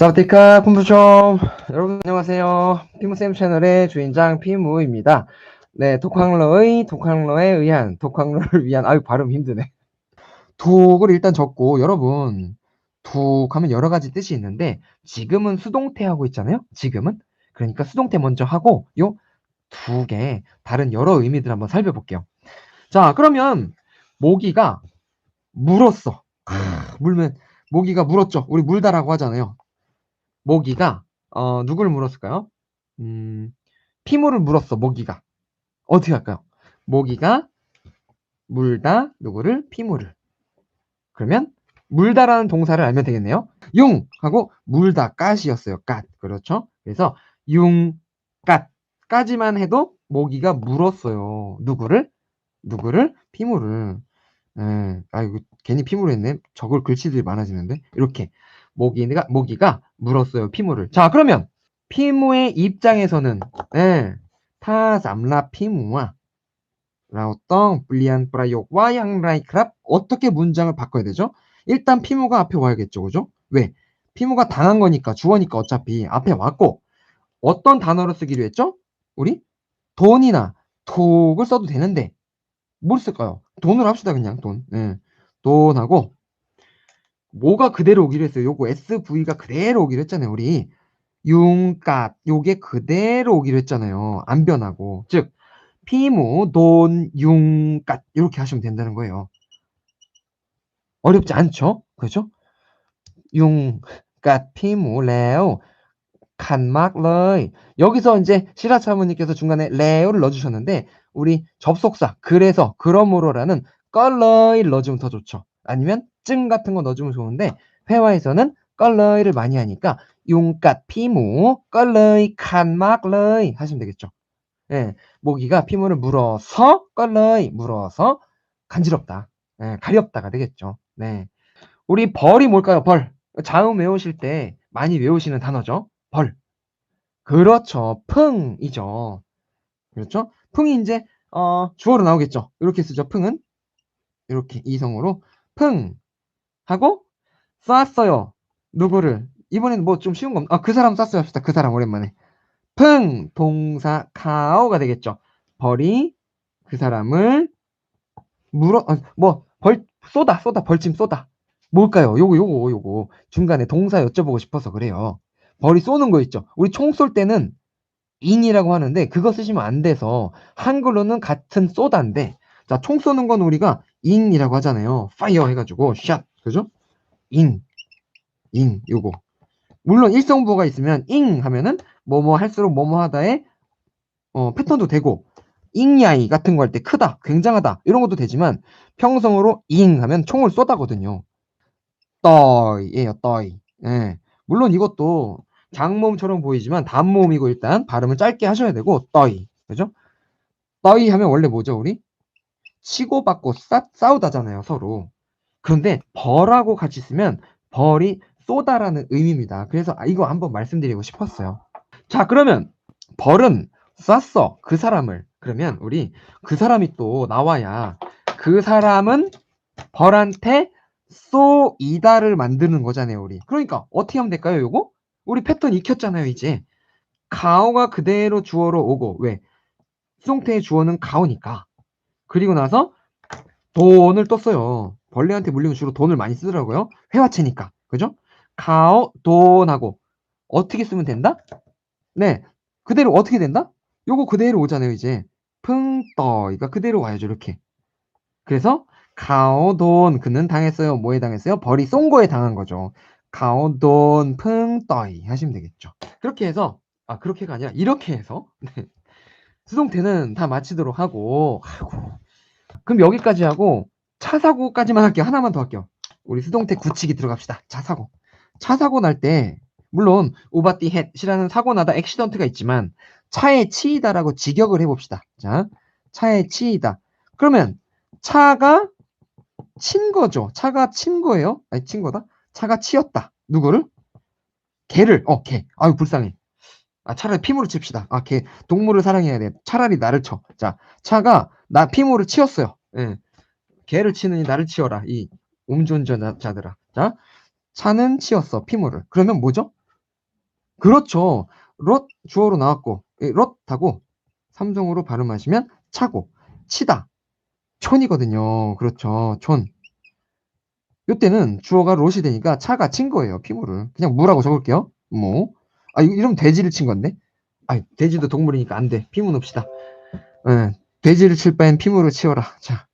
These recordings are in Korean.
사와디카 쿤부숑 여러분 안녕하세요. 피무쌤 채널의 주인장 피무입니다. 네 독학러의 독학러에 의한 독학러를 위한 아유 발음 힘드네. 독을 일단 적고 여러분 독 하면 여러 가지 뜻이 있는데 지금은 수동태 하고 있잖아요? 지금은? 그러니까 수동태 먼저 하고 요 두 개 다른 여러 의미들 한번 살펴볼게요. 자 그러면 모기가 물었어. 아, 물면 모기가 물었죠. 우리 물다라고 하잖아요 모기가 어, 누굴 물었을까요? 음, 피물을 물었어. 모기가 어떻게 할까요? 모기가 물다 누구를 피물을 그러면 물다라는 동사를 알면 되겠네요. 용 하고 물다 갓이었어요. 갓 그렇죠? 그래서 융갓까지만 해도 모기가 물었어요. 누구를 누구를 피물을 예, 아이고 괜히 피물을 했네. 저걸 글씨들이 많아지는데 이렇게 모기가 모기가 물었어요 피무를. 자 그러면 피무의 입장에서는 예, 타삼라 피무와 라오떡 불리한 프라욕와 양라이 크랍 어떻게 문장을 바꿔야 되죠? 일단 피무가 앞에 와야겠죠, 그죠? 왜? 피무가 당한 거니까 주어니까 어차피 앞에 왔고 어떤 단어로 쓰기로 했죠? 우리 돈이나 톡을 써도 되는데 뭘 쓸까요? 돈으로 합시다 그냥 돈. 예. 돈하고 뭐가 그대로 오기로 했어요. 요거 SV가 그대로 오기로 했잖아요. 우리 융갓 요게 그대로 오기로 했잖아요. 안 변하고 즉 피무 돈 융갓 이렇게 하시면 된다는 거예요. 어렵지 않죠? 그렇죠? 융갓 피무 레오 칸막 러이 여기서 이제 시라차무님께서 중간에 레오를 넣어주셨는데 우리 접속사 그래서 그러므로라는 껄러이를 넣어주면 더 좋죠. 아니면 증 같은 거 넣어주면 좋은데 회화에서는 껄러이를 많이 하니까 용갓 피무 껄러이 칸막러이 하시면 되겠죠. 예, 모기가 피무를 물어서 껄러이 물어서 간지럽다. 예, 가렵다가 되겠죠. 네. 우리 벌이 뭘까요? 벌. 자음 외우실 때 많이 외우시는 단어죠. 벌. 그렇죠. 풍이죠. 그렇죠? 풍이 이제 어, 주어로 나오겠죠. 이렇게 쓰죠. 풍은 이렇게 이성으로 풍 하고 쐈어요. 누구를? 이번에는 뭐좀 쉬운 거, 아, 그 사람 쐈어요 합시다. 그 사람 오랜만에. 풍, 동사, 카오가 되겠죠. 벌이 그 사람을 물어, 아, 뭐, 벌, 쏘다, 쏘다, 벌침 쏘다. 뭘까요? 요거, 요거, 요거. 중간에 동사 여쭤보고 싶어서 그래요. 벌이 쏘는 거 있죠. 우리 총 쏠 때는 인이라고 하는데 그거 쓰시면 안 돼서 한글로는 같은 쏘다인데 자, 총 쏘는 건 우리가 인이라고 하잖아요. 파이어 해가지고 샷 그죠? 인, 인 요거. 물론 일성부호가 있으면 잉 하면은 뭐뭐 할수록 뭐뭐 하다의 어, 패턴도 되고 잉야이 같은 거 할 때 크다, 굉장하다 이런 것도 되지만 평성으로 잉 하면 총을 쏘다거든요. 떠이예요, 떠이. 예. 물론 이것도 장모음처럼 보이지만 단모음이고 일단 발음을 짧게 하셔야 되고 떠이. 그죠? 떠이 하면 원래 뭐죠, 우리? 치고받고 싸, 싸우다잖아요, 서로. 그런데 벌하고 같이 쓰면 벌이 쏘다라는 의미입니다. 그래서 아, 이거 한번 말씀드리고 싶었어요. 자, 그러면 벌은 쐈어. 그 사람을. 그러면 우리 그 사람이 또 나와야 그 사람은 벌한테 쏘이다를 만드는 거잖아요, 우리. 그러니까 어떻게 하면 될까요, 요거? 우리 패턴 익혔잖아요, 이제. 가오가 그대로 주어로 오고 왜? 수동태의 주어는 가오니까. 그리고 나서 돈을 떴어요. 벌레한테 물리면 주로 돈을 많이 쓰더라고요. 회화체니까. 그죠? 가오 돈하고 어떻게 쓰면 된다? 네. 그대로 어떻게 된다? 요거 그대로 오잖아요, 이제. 풍떠이가 그대로 와야죠, 이렇게. 그래서 가오돈 그는 당했어요. 뭐에 당했어요? 벌이 쏜 거에 당한 거죠. 가오돈 풍떠이 하시면 되겠죠. 그렇게 해서 아 그렇게가 아니라 이렇게 해서 네. 수동태는 다 마치도록 하고 아이고 그럼 여기까지 하고 차 사고까지만 할게요. 하나만 더 할게요. 우리 수동태 굳히기 들어갑시다. 차 사고. 차 사고 날 때 물론 오바띠 헷이라는 사고 나다 액시던트가 있지만 차에 치이다라고 직역을 해봅시다. 자, 차에 치이다. 그러면 차가 친 거죠. 차가 친 거예요. 아니 친 거다. 차가 치였다. 누구를? 개를. 어, 개. 아유 불쌍해. 아, 차라리 피모를 칩시다. 아, 개. 동물을 사랑해야 돼. 차라리 나를 쳐. 자, 차가 나 피모를 치었어요. 예. 개를 치느니 나를 치어라. 이 음주운전자들아. 자, 차는 치었어. 피모를. 그러면 뭐죠? 그렇죠. 롯 주어로 나왔고 이 롯하고 삼성으로 발음하시면 차고 치다 촌이거든요. 그렇죠. 촌. 요때는 주어가 롯이 되니까 차가 친 거예요. 피무를. 그냥 무라고 적을게요. 뭐. 아, 이- 이러면 돼지를 친 건데. 아, 돼지도 동물이니까 안 돼. 피무 넣읍시다. 예, 돼지를 칠 바엔 피무를 치워라. 자,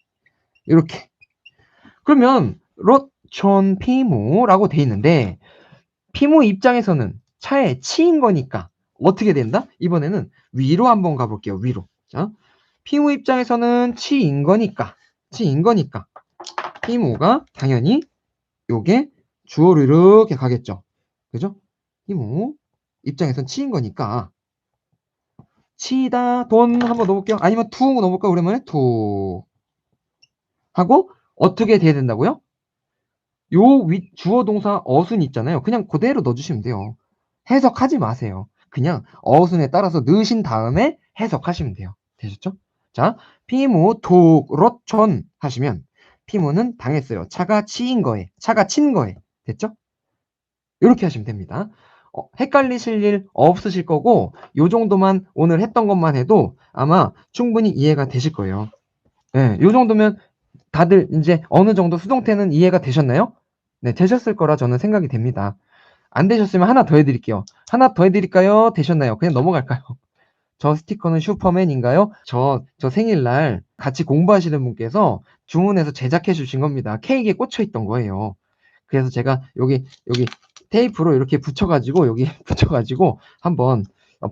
이렇게. 그러면 롯, 촌, 피무라고 돼 있는데 피무 입장에서는 차에 치인 거니까 어떻게 된다? 이번에는 위로 한번 가볼게요. 위로. 자, 피무 입장에서는 치인 거니까 치인 거니까 피무가 당연히 요게 주어로 이렇게 가겠죠. 그죠? 피무 입장에선 치인 거니까 치다 돈 한번 넣어볼게요. 아니면 투 넣어볼까? 오랜만에 투 하고 어떻게 돼야 된다고요? 요 위, 주어 동사 어순 있잖아요. 그냥 그대로 넣어주시면 돼요. 해석하지 마세요. 그냥 어순에 따라서 넣으신 다음에 해석하시면 돼요. 되셨죠? 자, 피무 독롯촌 하시면 피무는 당했어요. 차가 치인 거에, 차가 친 거에. 됐죠? 이렇게 하시면 됩니다. 어, 헷갈리실 일 없으실 거고 요 정도만 오늘 했던 것만 해도 아마 충분히 이해가 되실 거예요. 예, 요 정도면 다들 이제 어느 정도 수동태는 이해가 되셨나요? 네, 되셨을 거라 저는 생각이 됩니다. 안 되셨으면 하나 더 해드릴게요. 하나 더 해드릴까요? 되셨나요? 그냥 넘어갈까요? 저 스티커는 슈퍼맨인가요? 저, 저 생일날 같이 공부하시는 분께서 주문해서 제작해 주신 겁니다. 케이크에 꽂혀 있던 거예요. 그래서 제가 여기, 여기 테이프로 이렇게 붙여가지고, 여기 붙여가지고 한번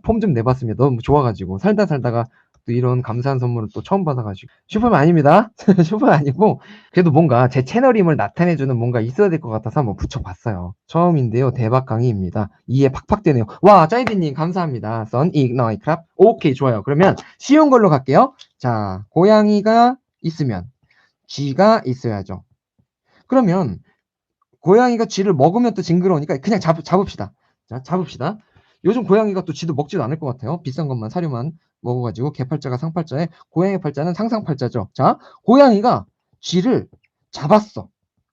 폼 좀 내봤습니다. 너무 좋아가지고. 살다 살다가 또 이런 감사한 선물을 또 처음 받아가지고. 슈퍼맨 아닙니다. 슈퍼맨 아니고, 그래도 뭔가 제 채널임을 나타내주는 뭔가 있어야 될 것 같아서 한번 붙여봤어요. 처음인데요. 대박 강의입니다. 이해 팍팍 되네요. 와, 짜이드님 감사합니다. 선 이그너이 크랍. 오케이, 좋아요. 그러면 쉬운 걸로 갈게요. 자, 고양이가 있으면 쥐가 있어야죠. 그러면 고양이가 쥐를 먹으면 또 징그러우니까 그냥 잡, 잡읍시다. 자, 잡읍시다. 요즘 고양이가 또 쥐도 먹지도 않을 것 같아요. 비싼 것만 사료만 먹어가지고 개팔자가 상팔자에 고양이 팔자는 상상팔자죠. 자, 고양이가 쥐를 잡았어.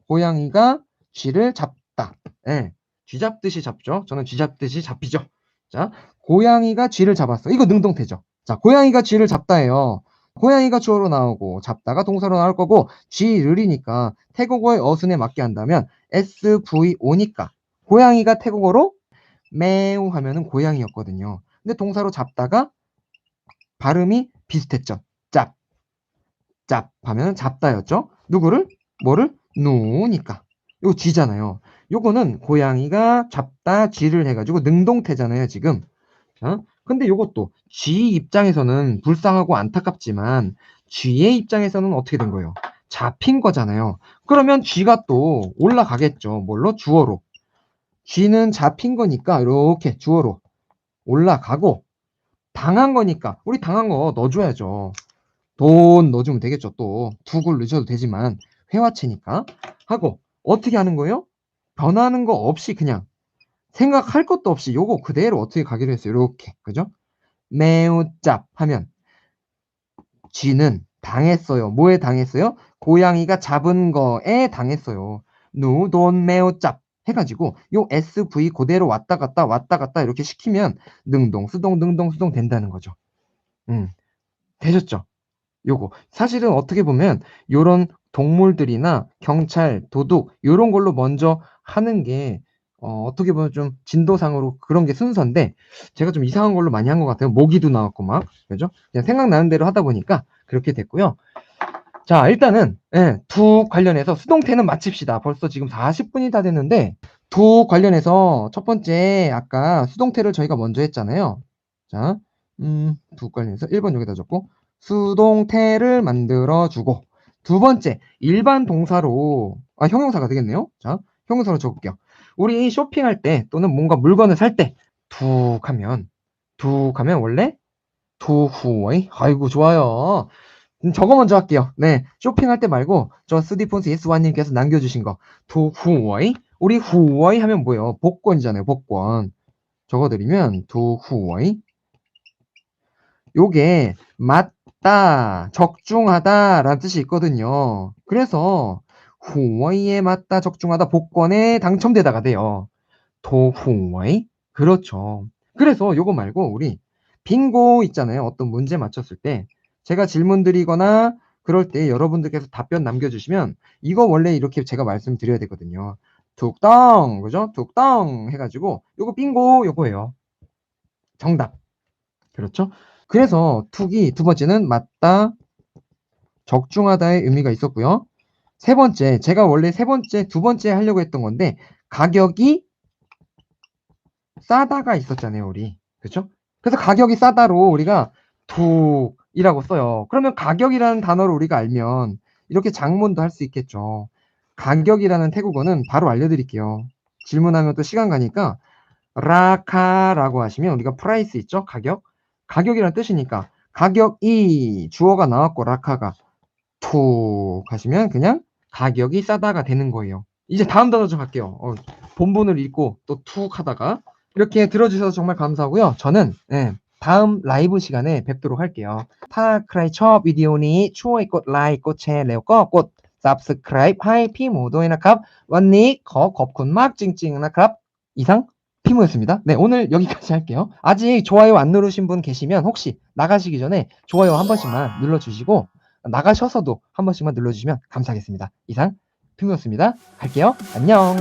고양이가 쥐를 잡다. 예, 쥐 잡듯이 잡죠. 저는 쥐 잡듯이 잡히죠. 자, 고양이가 쥐를 잡았어. 이거 능동태죠. 자, 고양이가 쥐를 잡다예요. 고양이가 주어로 나오고 잡다가 동사로 나올 거고 쥐를이니까 태국어의 어순에 맞게 한다면 SVO니까 고양이가 태국어로 매우 하면은 고양이였거든요. 근데 동사로 잡다가 발음이 비슷했죠. 짭. 짭 하면 잡다였죠. 누구를? 뭐를? 누니까. 이거 쥐잖아요. 요거는 고양이가 잡다 쥐를 해가지고 능동태잖아요, 지금. 자, 근데 요것도 쥐 입장에서는 불쌍하고 안타깝지만 쥐의 입장에서는 어떻게 된 거예요? 잡힌 거잖아요. 그러면 쥐가 또 올라가겠죠. 뭘로? 주어로. 쥐는 잡힌 거니까 이렇게 주어로 올라가고 당한 거니까 우리 당한 거 넣어줘야죠. 돈 넣어주면 되겠죠. 또 두글 넣으셔도 되지만 회화체니까 하고 어떻게 하는 거예요? 변하는 거 없이 그냥 생각할 것도 없이 요거 그대로 어떻게 가기로 했어요. 이렇게 그죠? 매우 짭 하면 쥐는 당했어요. 뭐에 당했어요? 고양이가 잡은 거에 당했어요. 누, 돈, 매우 짭 해가지고 요 SV 그대로 왔다 갔다 왔다 갔다 이렇게 시키면 능동, 수동, 능동, 수동 된다는 거죠. 음, 되셨죠? 요거 사실은 어떻게 보면 요런 동물들이나 경찰, 도둑 요런 걸로 먼저 하는 게 어, 어떻게 보면 좀 진도상으로 그런 게 순서인데 제가 좀 이상한 걸로 많이 한 것 같아요. 모기도 나왔고 막 그죠? 그냥 생각나는 대로 하다 보니까 그렇게 됐고요. 자 일단은 예, 두 관련해서 수동태는 마칩시다. 벌써 지금 40분이 다 됐는데 두 관련해서 첫 번째 아까 수동태를 저희가 먼저 했잖아요. 자, 음, 두 관련해서 1번 여기다 적고 수동태를 만들어 주고 두 번째 일반 동사로 아 형용사가 되겠네요. 자, 형용사로 적을게요. 우리 쇼핑할 때 또는 뭔가 물건을 살 때 툭 하면 툭 하면 원래 투후이 아이고 좋아요. 음, 저거 먼저 할게요. 네, 쇼핑할 때 말고 저 스디폰스 예스와님께서 남겨주신 거 투후이 우리 후이 하면 뭐예요? 복권이잖아요. 복권 적어드리면 투후이 요게 맞다, 적중하다라는 뜻이 있거든요. 그래서 후원에 맞다, 적중하다, 복권에 당첨되다가 돼요. 도후원 그렇죠. 그래서 요거 말고 우리 빙고 있잖아요. 어떤 문제 맞췄을 때 제가 질문 드리거나 그럴 때 여러분들께서 답변 남겨주시면 이거 원래 이렇게 제가 말씀드려야 되거든요. 툭덩 그죠? 툭덩 해가지고 요거 빙고 요거예요. 정답. 그렇죠? 그래서 툭이 두 번째는 맞다, 적중하다의 의미가 있었고요. 세 번째, 제가 원래 세 번째, 두 번째 하려고 했던 건데 가격이 싸다가 있었잖아요, 우리. 그렇죠? 그래서 가격이 싸다로 우리가 툭 이라고 써요. 그러면 가격이라는 단어를 우리가 알면 이렇게 장문도 할 수 있겠죠. 가격이라는 태국어는 바로 알려드릴게요. 질문하면 또 시간 가니까 라카라고 하시면 우리가 프라이스 있죠? 가격? 가격이라는 뜻이니까 가격이 주어가 나왔고 라카가 툭 하시면 그냥 가격이 싸다가 되는 거예요. 이제 다음 단어 좀 할게요. 어, 본문을 읽고 또 툭 하다가 이렇게 들어주셔서 정말 감사하고요. 저는 예, 다음 라이브 시간에 뵙도록 할게요. 파크라이처 비디오니 추워의 꽃 라이 꽃의 레오꺼 꽃 삽스크라이브 하이 피모도의 나캅 완니 거 겁쿤 막 찡찡 나캅 이상 피모였습니다. 네 오늘 여기까지 할게요. 아직 좋아요 안 누르신 분 계시면 혹시 나가시기 전에 좋아요 한 번씩만 눌러주시고 나가셔서도 한 번씩만 눌러주시면 감사하겠습니다. 이상 피모였습니다. 갈게요. 안녕.